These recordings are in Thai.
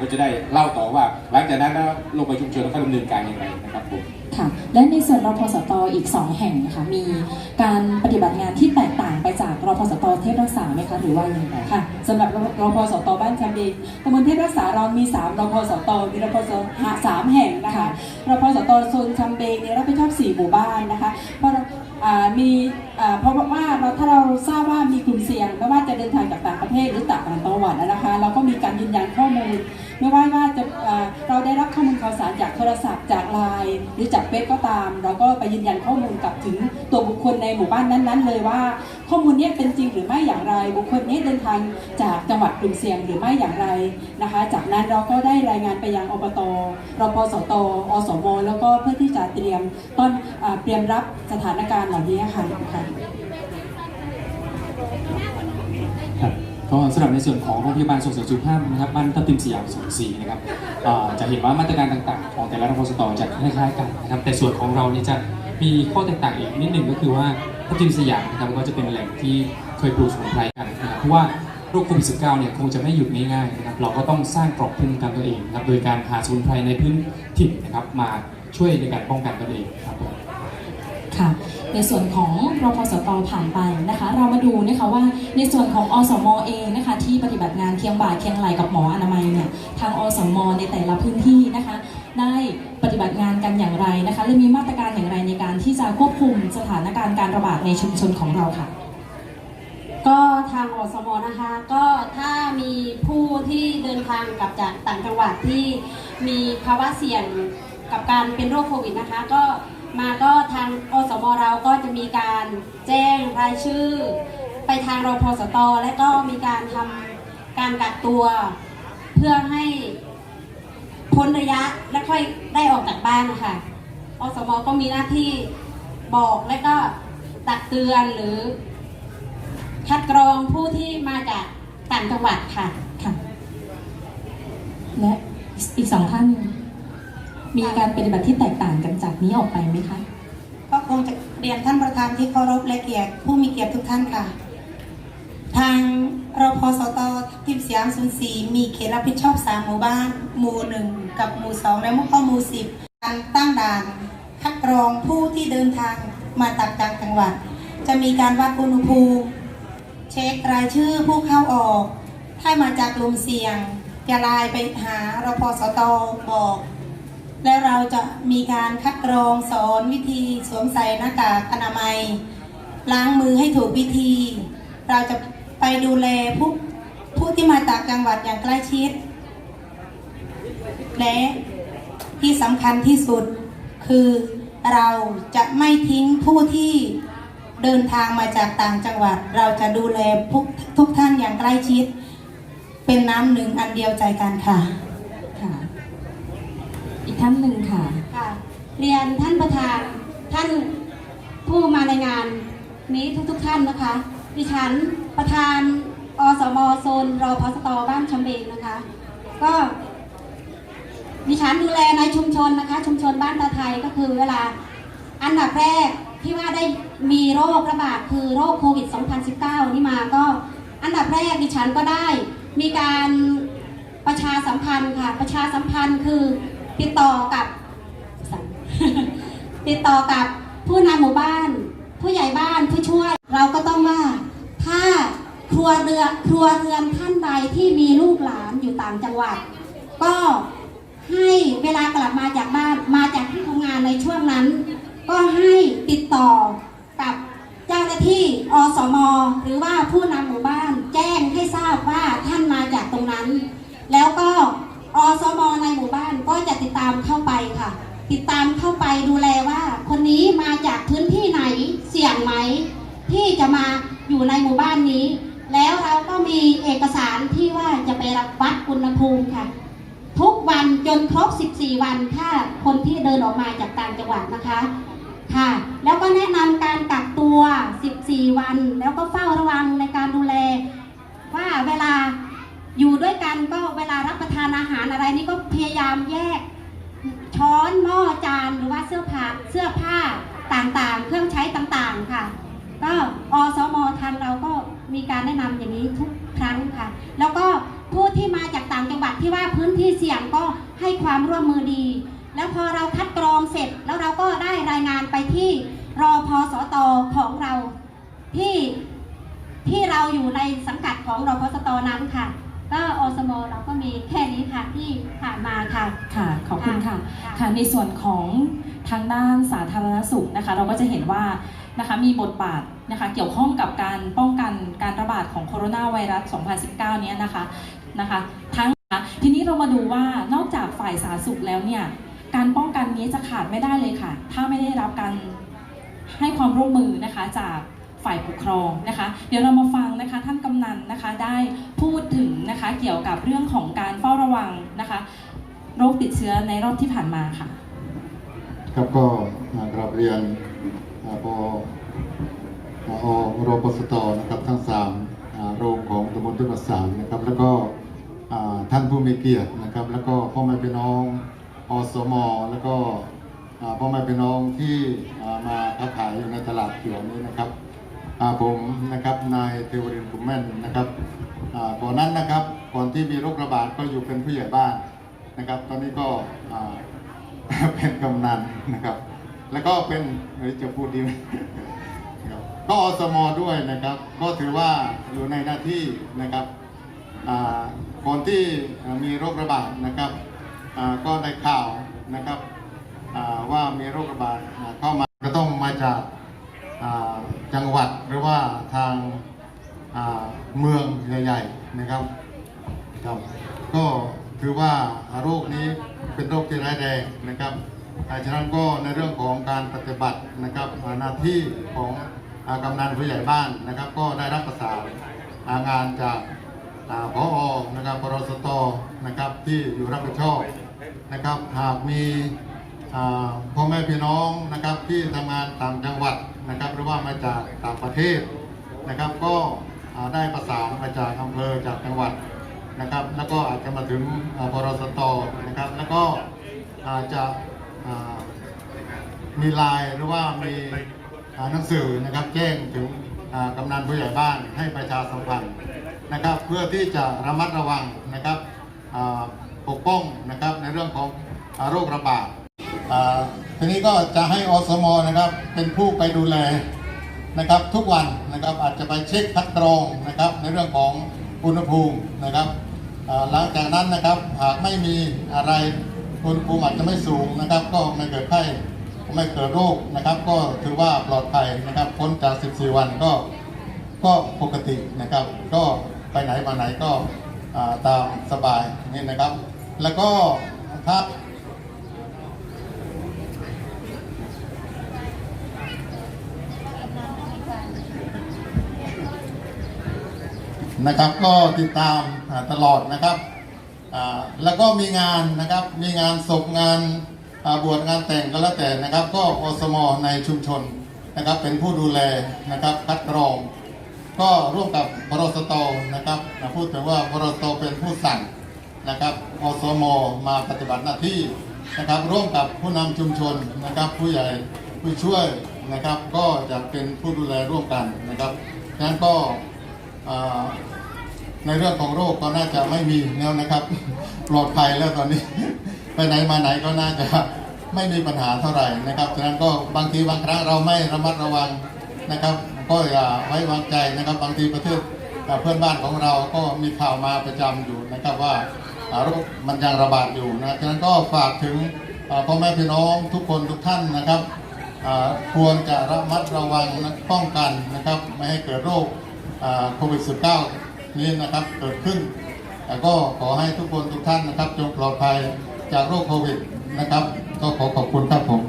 ก็จะได้เล่าต่อว่า หลังจากนั้นแล้วลงไปชุมชนแล้วก็ดำเนินการยังไงนะครับผมค่ะและในส่วนรพสตอีก 2 แห่งนะคะมีการปฏิบัติงานที่แตกต่างไปจากรพสตเทพรักษาไหมคะหรือว่าอย่างไรค่ะสำหรับรพสตบ้านชำเบงตำบลเทพรักษาเรามี3รพสตมีรพสหาสามแห่งนะคะรพสตโซนชำเบงเนี่ยรับผิดชอบ4หมู่บ้านนะคะเพราะอ่ามีอ่าเพราะว่าเราถ้าเราทราบว่ามีกลุ่มเสี่ยงไม่ว่าจะเดินทางจากต่างประเทศหรือต่างจังหวัดนะคะ เราก็มีการยืนยันข้อมูล ไม่ว่าว่าจะเราได้รับข้อมูลข่าวสารจากโทรศัพท์จากไลน์หรือจากเฟซก็ตาม เราก็ไปยืนยันข้อมูลกับถึงตัวบุคคลในหมู่บ้านนั้นๆ เลยว่า ข้อมูลนี้เป็นจริงหรือไม่อย่างไร บุคคลนี้เดินทางจากจังหวัดกลุ่มเสี่ยงหรือไม่อย่างไรนะคะ จากนั้นเราก็ได้รายงานไปยังอบตรพสตอสมแล้วก็เพื่อที่จะเตรียมต้นอ่าเตรียมรับสถานการณ์เหล่านี้ค่ะคะครับ ก็สำหรับในส่วนของโรงพยาบาลส่งเสริมสุขภาพนะครับบ้านทับทิมสยามศูนย์สี่นะครับจะเห็นว่ามาตรการต่างๆ ของแต่ละรพสตจะคล้ายๆกันนะครับ แต่ส่วนของเราเนี่ยจะมีข้อแตกต่างอีกนิดหนึ่งก็คือว่าทับทิมสยามนะครับก็จะเป็นแหล่งที่เคยปลูกสมุนไพรกันนะครับเพราะว่าโรคโควิด -19 เนี่ยคงจะไม่หยุดง่ายๆนะครับเราก็ต้องสร้างกรอบภูมิคุ้มกันตัวเองนะครับโดยการหาสมุนไพรในพื้นถิ่นนะครับมาช่วยในการป้องกันตัวเองครับผม ค่ะ ในส่วนของรพสตผ่านไปนะคะ เรามาดูนะคะว่าในส่วนของอสมเองนะคะ ที่ปฏิบัติงานเคียงบ่าเคียงไหลกับหมออนามัยเนี่ยทางอสมในแต่ละพื้นที่นะคะ ได้ปฏิบัติงานกันอย่างไรนะคะและมีมาตรการอย่างไรในการที่จะควบคุมสถานการณ์การระบาดในชุมชนของเราค่ะก็ทางอสมนะคะก็ถ้ามีผู้ที่เดินทางกลับจากต่างจังหวัดที่มีภาวะเสี่ยงกับการเป็นโรคโควิดนะคะ ก็ มาก็ทางอสมเราก็จะมีการแจ้งรายชื่อ ไปทางรพสตและก็มีการทำการกักตัว เพื่อให้พ้นระยะและค่อยได้ออกจากบ้านนะคะอสมก็มีหน้าที่บอกและก็ตักเตือนหรือ คัดกรองผู้ที่มาจากต่างจังหวัดค่ะค่ะ และอีกสองท่าน มีการปฏิบัติที่แตกต่างกันจากนี้ออกไปไหมคะ ก็คงจะเรียนท่านประธานที่เคารพและเกียรติผู้มีเกียรติทุกท่านค่ะ ทางรพสตทิพย์สยามศูนย์สี่มีเขตรับผิดชอบสามหมู่บ้าน หมู่หนึ่งกับหมู่สองและหมู่ข้อหมู่สิบการตั้งด่านคัดกรองผู้ที่เดินทางมาจากต่างจังหวัด จะมีการวัดอุณหภูมิเช็ครายชื่อผู้เข้าออก ถ้ามาจากกลุ่มเสี่ยง จะไลน์ไปหารพสตบอก แล้วเราจะมีการคัดกรองสอนวิธีสวมใส่หน้ากากอนามัย ล้างมือให้ถูกวิธี เราจะไปดูแลผู้ผู้ที่มาจากจังหวัดอย่างใกล้ชิด และที่สำคัญที่สุดคือเราจะไม่ทิ้งผู้ที่เดินทางมาจากต่างจังหวัด เราจะดูแลทุกทุกท่านอย่างใกล้ชิด เป็นน้ำหนึ่งอันเดียวใจกันค่ะ ท่านหนึ่งค่ะ ค่ะ เรียนท่านประธาน ท่านผู้มาในงานนี้ทุกๆทท่านนะคะ ดิฉันประธานอสมโซนรอพสตบ้านชำเบงนะคะ ก็ดิฉันดูแลในชุมชนนะคะ ชุมชนบ้านตาไทยก็คือเวลาอันดับแรกที่ว่าได้มีโรคระบาดคือโรคโควิด 2019 นี่มาก็อันดับแรกดิฉันก็ได้มีการประชาสัมพันธ์ค่ะ ประชาสัมพันธ์คือ ติดต่อกับติดต่อกับผู้นำหมู่บ้าน ผู้ใหญ่บ้านผู้ช่วย เราก็ต้องว่าถ้าครัวเรือนครัวเรือนท่านใดที่มีลูกหลานอยู่ต่างจังหวัด ก็ให้เวลากลับมาจากบ้านมาจากที่ทำงานในช่วงนั้น ก็ให้ติดต่อกับเจ้าหน้าที่อสม หรือว่าผู้นำหมู่บ้านแจ้งให้ทราบว่าท่านมาจากตรงนั้น แล้วก็ อสมในหมู่บ้านก็จะติดตามเข้าไปค่ะ ติดตามเข้าไปดูแลว่า คนนี้มาจากพื้นที่ไหนเสี่ยงไหม ที่จะมาอยู่ในหมู่บ้านนี้ แล้วเราก็มีเอกสารที่ว่าจะไปรับวัดอุณหภูมิค่ะ ทุกวันจนครบ 14 วันถ้าคนที่เดินออกมาจากต่างจังหวัดนะคะค่ะ แล้วก็แนะนำการกักตัว 14 วัน แล้วก็เฝ้าระวังในการดูแล ว่าเวลา อยู่ด้วยกันก็เวลารับประทานอาหารอะไรนี่ก็พยายามแยก ช้อนหม้อจานหรือว่าเสื้อผ้าเสื้อผ้าต่างๆ เครื่องใช้ต่างๆค่ะ ก็อสมทางเราก็มีการแนะนำอย่างนี้ทุกครั้งค่ะ แล้วก็ผู้ที่มาจากต่างจังหวัดที่ว่าพื้นที่เสี่ยงก็ให้ความร่วมมือดี แล้วพอเราคัดกรองเสร็จแล้วเราก็ได้รายงานไปที่รอพสตของเราที่ที่เราอยู่ในสังกัดของรอพสตนั้นค่ะ ก็อสมเราก็มีแค่นี้ค่ะที่ผ่านมาค่ะ ค่ะ ขอบคุณค่ะค่ะ ค่ะ ในส่วนของทางด้านสาธารณสุขนะคะ เราก็จะเห็นว่านะคะมีบทบาทนะคะเกี่ยวข้องกับการป้องกันการระบาดของโคโรนาไวรัส 2019 เนี้ยนะคะนะคะทั้งทีนี้เรามาดูว่านอกจากฝ่ายสาธารณสุขแล้วเนี่ยการป้องกันนี้จะขาดไม่ได้เลยค่ะ ถ้าไม่ได้รับการให้ความร่วมมือนะคะจาก ฝ่ายปกครองนะคะ เดี๋ยวเรามาฟังนะคะท่านกำนันนะคะได้พูดถึงนะคะเกี่ยวกับเรื่องของการเฝ้าระวังนะคะโรคติดเชื้อในรอบที่ผ่านมาค่ะ ครับก็อ่ากราบเรียนอ่าพอพอรปสตนะครับทั้งสามโรงของตำบลทุกสามนะครับแล้วก็ท่านผู้มีเกียรตินะครับ แล้วก็พ่อแม่พี่น้องอสมแล้วก็พ่อแม่พี่น้องที่มาค้าขายอยู่ในตลาดเขียวนี้นะครับ ผมนะครับนายเทวรินกุมแม่นนะครับอ่าก่อนนั้นนะครับก่อนที่มีโรคระบาดก็อยู่เป็นผู้ใหญ่บ้านนะครับ ตอนนี้ก็เป็นกำนันนะครับ แล้วก็เป็นเฮ้ยจะพูดดีไหมครับก็อสมด้วยนะครับ ก็ถือว่าอยู่ในหน้าที่นะครับอ่าก่อนที่มีโรคระบาดนะครับอ่าก็ได้ข่าวนะครับว่ามีโรคระบาดเข้ามาก็ต้องมาจาก จังหวัดหรือว่าทางาเมืองใหญ่ๆนะครับครับก็ถือว่าโรคนี้เป็นโรคที่ร้ายแรงนะครับอ่าฉะนั้นก็ในเรื่องของการปฏิบัตินะครับหน้าที่ของอกำนันผู้ใหญ่บ้านนะครับ ก็ได้รับประสานงานจากอ่าพอนะครับปรสตนะครับที่อยู่รับผิดชอบนะครับหากมีพ่อแม่พี่น้องนะครับที่ทำงานต่างจังหวัด นะครับหรือว่ามาจากต่างประเทศนะครับ ก็ได้ประสานมาจากอำเภอจากจังหวัดนะครับ แล้วก็อาจจะมาถึงอ่าพรสตนะครับ แล้วก็อาจจะมีลน์หรือว่ามีหนังสือนะครับแจ้งถึงกำนันผู้ใหญ่บ้านให้ประชาสัมพันธ์นะครับ เพื่อที่จะระมัดระวังนะครับปกป้องนะครับในเรื่องของอโรคระบาด ทีนี้ก็จะให้อสมนะครับเป็นผู้ไปดูแลนะครับทุกวันนะครับอาจจะไปเช็คคัดกรองนะครับในเรื่องของอุณหภูมินะครับหลังจากนั้นนะครับหากไม่มีอะไรอุณหภูมิอาจจะไม่สูงนะครับ ก็ไม่เกิดไข้ไม่เกิดโรคนะครับ ก็ถือว่าปลอดภัยนะครับพ้นจาก 14 วันก็ก็ปกตินะครับ ก็ไปไหนมาไหนก็ตามสบายนี่นะครับ แล้วก็ถ้า นะครับก็ติดตามตลอดนะครับแล้วก็มีงานนะครับมีงานศพงานบวชงานแต่งก็แล้วแต่นะครับ ก็อสมในชุมชนนะครับเป็นผู้ดูแลนะครับคัดกรอง ก็ร่วมกับพรสตนะครับพูดถึงว่าพรสตเป็นผู้สั่งนะครับอสมมาปฏิบัติหน้าที่นะครับร่วมกับผู้นำชุมชนนะครับผู้ใหญ่ผู้ช่วยนะครับก็จะเป็นผู้ดูแลร่วมกันนะครับฉะนั้นก็อ่า ในเรื่องของโรคก็น่าจะไม่มีแล้วนะครับ ปลอดภัยแล้วตอนนี้ ไปไหนมาไหนก็น่าจะไม่มีปัญหาเท่าไหร่นะครับฉะนั้นก็บางทีบางครั้งเราไม่ระมัดระวังนะครับ ก็อย่าไว้วางใจนะครับ บางทีประเทศอ่เพื่อนบ้านของเราก็มีข่าวมาประจำอยู่นะครับว่าโรคมันยังระบาดอยู่นะฉะนั้นก็ฝากถึงพ่อแม่พี่น้องทุกคนทุกท่านนะครับควรจะระมัดระวังและป้องกันนะครับ ไม่ให้เกิดโรคโควิด -19 นี้นะครับเกิดขึ้นแต่ก็ขอให้ทุกคนทุกท่านนะครับจงปลอดภัยจากโรคโควิดนะครับ ก็ขอขอบคุณครับผม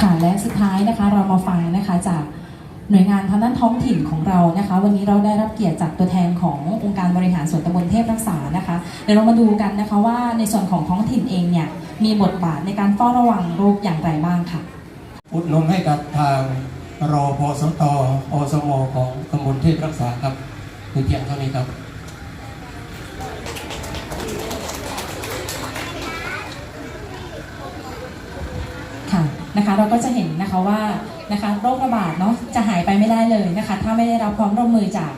ค่ะและสุดท้ายนะคะเรามาฟังนะคะจากหน่วยงานทางด้านท้องถิ่นของเรานะคะ วันนี้เราได้รับเกียรติจากตัวแทนขององค์การบริหารส่วนตำบลเทพรักษานะคะ เดี๋ยวเรามาดูกันนะคะว่าในส่วนของท้องถิ่นเองเนี่ยมีบทบาทในการเฝ้าระวังโรคอย่างไรบ้างค่ะอุดหนุนให้กับทาง รอพสตอสมของตำบลเทพรักษาครับเพียงเท่านี้ครับค่ะนะคะเราก็จะเห็นนะคะว่านะคะโรคระบาดเนาะจะหายไปไม่ได้เลยนะคะ ถ้าไม่ได้รับความร่วมมือจาก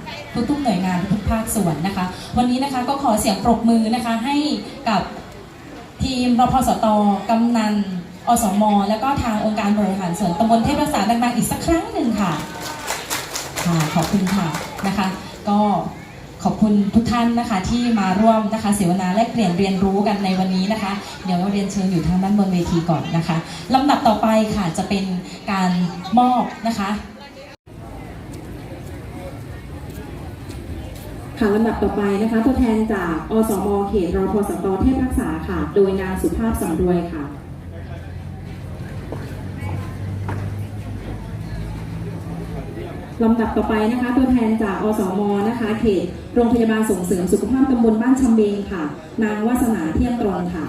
ทุกๆหน่วยงานทุกภาคส่วนนะคะ วันนี้นะคะก็ขอเสียงปรบมือนะคะให้กับทีมรพสตกำนัน อสม แล้วก็ทางองค์การบริหารส่วนตำบลเทพรักษาดังๆอีกสักครั้งหนึ่งค่ะค่ะขอบคุณค่ะนะคะ ก็ขอบคุณทุกท่านนะคะที่มาร่วมนะคะเสวนาแลกเปลี่ยนเรียนรู้กันในวันนี้นะคะ เดี๋ยวเราเรียนเชิญอยู่ทางด้านบนเวทีก่อนนะคะลำดับต่อไปค่ะจะเป็นการมอบนะคะค่ะลำดับต่อไปนะคะตัวแทนจากอสมเขตรพสตเทพรักษาค่ะ โดยนางสุภาพสำรวยค่ะ ลำดับต่อไปนะคะตัวแทนจากอสมนะคะเขตโรงพยาบาลส่งเสริมสุขภาพตำบลบ้านชำเบงค่ะ นางวาสนาเที่ยงตรงค่ะ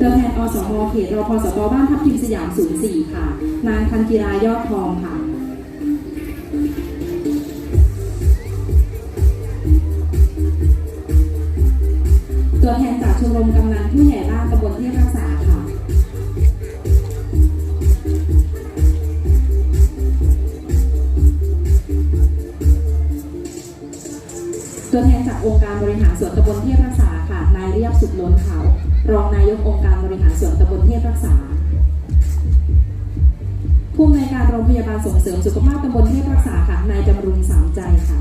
ตัวแทนอสมเขตรพสตบ้านทับทิมสยาม04ค่ะ นางคันจิรายอดทองค่ะตัวแทนจากชมรมกำนันผู้ใหญ่บ้าน ลเทพรักษาค่ะ นายเรียบสุดล้นเขา รองนายกองค์การบริหารส่วนตำบลเทพรักษา ผู้อำนวยการโรงพยาบาลส่งเสริมสุขภาพตำบลเทพรักษาค่ะ นายจำรุงสามใจค่ะ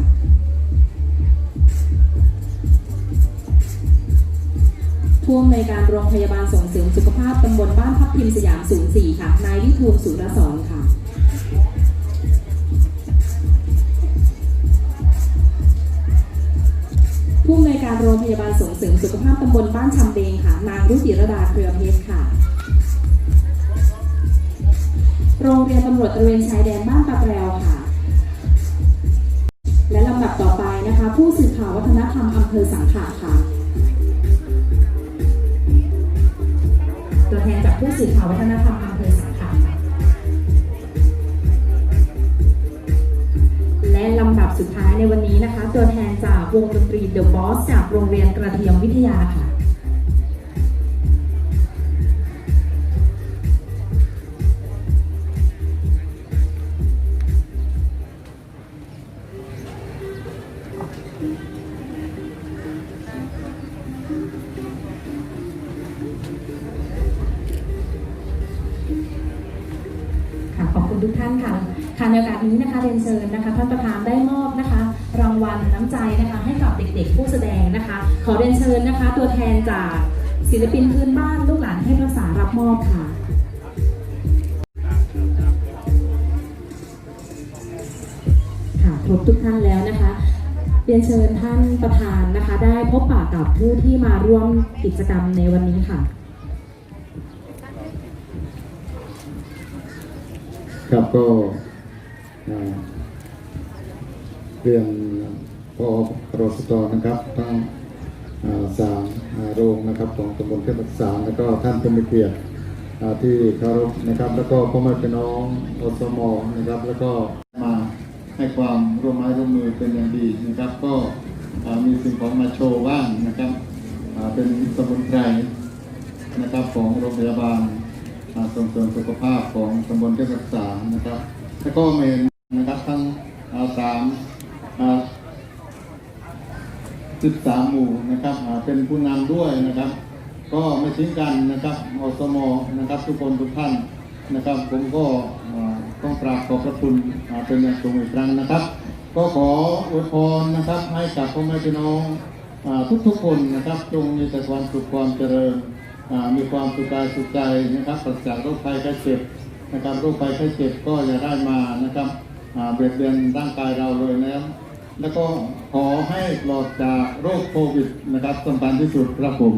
ผู้อำนวยการโรงพยาบาลส่งเสริมสุขภาพตำบลบ้านทับทิมสยาม04ค่ะ นายวิทูลสุรสอนค่ะ ผู้อำนวยการโรงพยาบาลส่งเสริมสุขภาพตำบลบ้านชำเบงค่ะ นางรุจิรดาเครือเพชรค่ะ โรงเรียนตำรวจตระเวนชายแดนบ้านตะแปรวค่ะ และลำดับต่อไปนะคะ ผู้สื่อข่าววัฒนธรรมอำเภอสังขะค่ะ ตัวแทนจากผู้สื่อข่าววัฒนธรรมอำเภอสังขะ วงดนตรี The Boss จากโรงเรียนกระเทียมวิทยาค่ะค่ะขอบคุณทุกท่านค่ะค่ะในโอกาสนี้นะคะเรียนเชิญนะคะท่านประธานได้มอบ วัลน้ำใจนะคะ ให้กับเด็กๆ ผู้แสดงนะคะ ขอเรียนเชิญนะคะ ตัวแทนจากศิลปินพื้นบ้านลูกหลานเทพรักษารับมอบค่ะค่ะครบทุกท่านแล้วนะคะเรียนเชิญท่านประธานนะคะ ได้พบปะกับผู้ที่มาร่วมกิจกรรมในวันนี้ค่ะ ครับก็เรียนพ อรสตนะครับทั้งสามอ่าโรงนะครับของตำบลเทพรักษาแล้วก็ท่านผู้มีเกียรติที่เคารพนะครับ แล้วก็พ่อแม่พี่น้องอสมนะครับ แล้วก็มาให้ความร่วมไม้ร่วมมือเป็นอย่างดีนะครับ ก็มีสิ่งของมาโชว์ว่างนะครับเป็นสมุนไพรนะครับของโรงพยาบาลส่งเสริมสุขภาพของตำบลเทพรักษานะครับ แล้วก็เมนนะครับทั้งสาม สิบสาหมู่นะครับเป็นผู้นำด้วยนะครับ ก็ไม่ทิ้งกันนะครับอสมนะครับ ทุกคนทุกท่านนะครับ ผมก็ต้องกราบขอบพระคุณเป็นอย่างสูงอีกครั้งนะครับ ก็ขออวยพรนะครับ ให้กับพ่อแม่พี่น้องอาทุกคนนะครับ จงมีแต่ความสุขความเจริญมีความสุขกายสุขใจนะครับปราศจากโรคภัยไข้เจ็บนะครับโรคภัยไข้เจ็บก็อย่าได้มานะครับเบียดเบียนร่างกายเราเลยนะครับ แล้วก็ขอให้ปลอดจากโรคโควิดนะครับสำคัญที่สุดครับผม